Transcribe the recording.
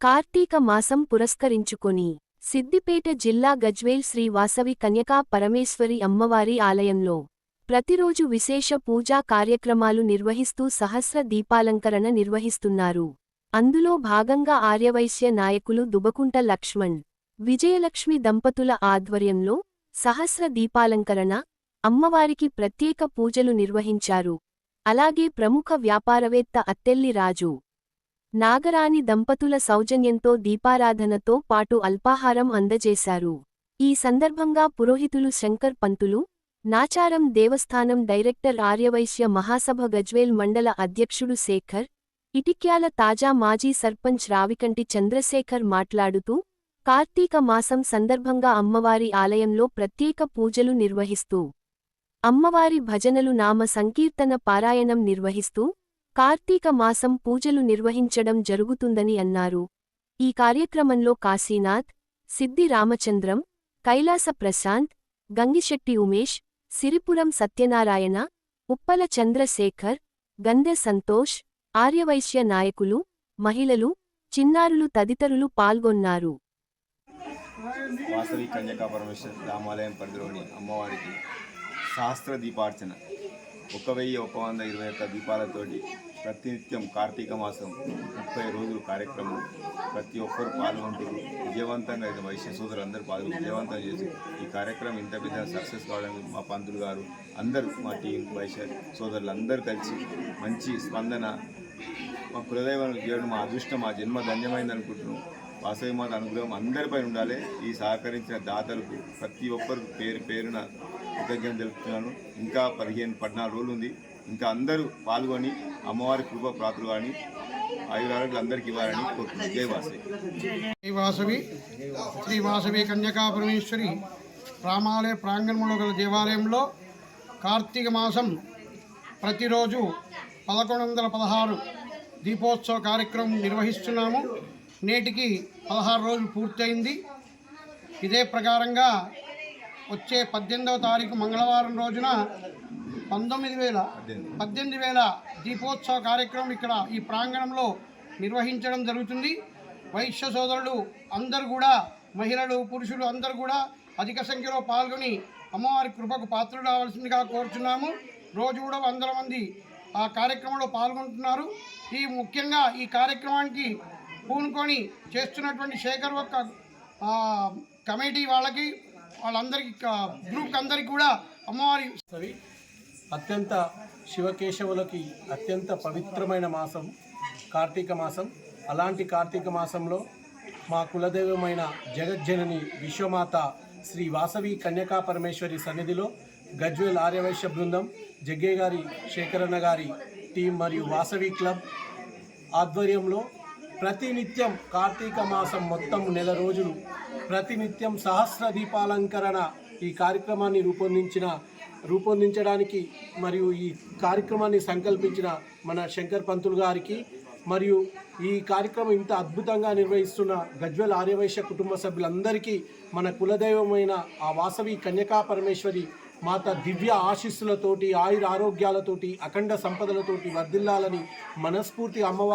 కార్తీక మాసం పురస్కరించుకొని సిద్దిపేట జిల్లా గజ్వేల్ శ్రీ వాసవి కన్యకా పరమేశ్వరి అమ్మవారి ఆలయంలో ప్రతిరోజు విశేష పూజా కార్యక్రమాలు నిర్వహిస్తూ సహస్ర దీపాలంకరణ నిర్వహిస్తున్నారు. అందులో భాగంగా ఆర్యవైశ్య నాయకులు దుబకుంట లక్ష్మణ్ విజయలక్ష్మి దంపతుల ఆధ్వర్యంలో సహస్ర దీపాలంకరణ అమ్మవారికి ప్రత్యేక పూజలు నిర్వహించారు. అలాగే ప్రముఖ వ్యాపారవేత్త అత్తెల్లి రాజు నాగరాణి దంపతుల సౌజన్యంతో దీపారాధనతో పాటు అల్పాహారం అందజేశారు. ఈ సందర్భంగా పురోహితులు శంకర్ పంతులు నాచారం దేవస్థానం డైరెక్టర్ ఆర్యవైశ్య మహాసభ గజ్వేల్ మండల అధ్యక్షుడు శేఖర్ ఇటిక్యాల తాజా మాజీ సర్పంచ్ రావికంటి చంద్రశేఖర్ మాట్లాడుతూ కార్తీక మాసం సందర్భంగా అమ్మవారి ఆలయంలో ప్రత్యేక పూజలు నిర్వహిస్తూ అమ్మవారి భజనలు నామ సంకీర్తన పారాయణం నిర్వహిస్తూ కార్తీక మాసం పూజలు నిర్వహించడం జరుగుతుందని అన్నారు. ఈ కార్యక్రమంలో కాశీనాథ్ సిద్ది రామచంద్రం కైలాస ప్రశాంత్ గంగిశెట్టి ఉమేష్ సిరిపురం సత్యనారాయణ ఉప్పల చంద్రశేఖర్ గందె సంతోష్ ఆర్యవైశ్య నాయకులు మహిళలు చిన్నారులు తదితరులు పాల్గొన్నారు. వాసవి కన్యకా పరమేశ్వర రామాలయం పరిధిలోని అమ్మవారికి దీపార్చన ఒక వెయ్యి ఒక వంద ఇరవై ఒక్క దీపాలతోటి ప్రతినిత్యం కార్తీక మాసం ముప్పై రోజులు కార్యక్రమం. ప్రతి ఒక్కరు పాల్గొంటూ విజయవంతంగా ఇది వైశ్య సోదరులు అందరూ పాల్గొని విజయవంతం చేసి ఈ కార్యక్రమం ఇంత పెద్ద సక్సెస్ కావడానికి మా పంతులు గారు అందరూ మా టీం వైశ్య సోదరులు అందరూ కలిసి మంచి స్పందన మా కులదైవం చేయడం మా అదృష్టం మా జన్మ ధన్యమైంది అనుకుంటున్నాం. వాసవి అనుగ్రహం అందరిపై ఉండాలి. ఈ సహకరించిన దాతలకు ప్రతి ఒక్కరికి పేరు పేరున కృతజ్ఞత తెలుపుతున్నాను. ఇంకా పదిహేను పద్నాలుగు రోజులు ఉంది. ఇంకా అందరూ పాల్గొని అమ్మవారి కృప ప్రాతులు కానీ ఆయురారోగ్యాలు అందరికీ ఇవ్వాలని కోరుతున్నాను. జై వాసవి. వాసవి. శ్రీ వాసవి కన్యకా పరమేశ్వరి రామాలయ ప్రాంగణంలో గల దేవాలయంలో కార్తీక మాసం ప్రతిరోజు పదకొండు వందల పదహారు దీపోత్సవ కార్యక్రమం నిర్వహిస్తున్నాము. నేటికి పదహారు రోజులు పూర్తయింది. ఇదే ప్రకారంగా వచ్చే పద్దెనిమిదవ తారీఖు మంగళవారం రోజున పంతొమ్మిది వేల పద్దెనిమిది వేల దీపోత్సవ కార్యక్రమం ఇక్కడ ఈ ప్రాంగణంలో నిర్వహించడం జరుగుతుంది. వైశ్య సోదరులు అందరూ కూడా మహిళలు పురుషులు అందరూ కూడా అధిక సంఖ్యలో పాల్గొని అమ్మవారి కృపకు పాత్రలు రావాల్సిందిగా కోరుచున్నాము. రోజు కూడా వందల మంది ఆ కార్యక్రమంలో పాల్గొంటున్నారు. ఈ ముఖ్యంగా ఈ కార్యక్రమానికి పూనుకొని చేస్తున్నటువంటి శేఖర్ ఒక్క కమిటీ వాళ్ళకి వాళ్ళందరికీ గ్రూప్ అందరికీ కూడా అమ్మవారి అవి అత్యంత శివకేశవులకి అత్యంత పవిత్రమైన మాసం కార్తీక మాసం. అలాంటి కార్తీక మాసంలో మా కులదైవమైన జగజ్జనని విశ్వమాత శ్రీ వాసవి కన్యకా పరమేశ్వరి సన్నిధిలో గజ్వేల్ ఆర్యవైశ్య బృందం జగ్గే గారి శేఖరన్న గారి టీం మరియు వాసవి క్లబ్ ఆధ్వర్యంలో ప్రతినిత్యం కార్తీక మాసం మొత్తం నెల రోజులు ప్రతినిత్యం సహస్ర దీపాలంకరణ ఈ కార్యక్రమాన్ని రూపొందించిన రూపొందించడానికి మరియు ఈ కార్యక్రమాన్ని సంకల్పించిన మన శంకర్ పంతులు గారికి మరియు ఈ కార్యక్రమం ఇంత అద్భుతంగా నిర్వహిస్తున్న గజ్వెల్ ఆర్యవైశ్య కుటుంబ సభ్యులందరికీ మన కులదైవమైన ఆ వాసవి కన్యకా పరమేశ్వరి మాత దివ్య ఆశీస్సులతోటి ఆయుర ఆరోగ్యాలతోటి అఖండ సంపదలతోటి వర్ధిల్లాలని మనస్ఫూర్తి అమ్మవారి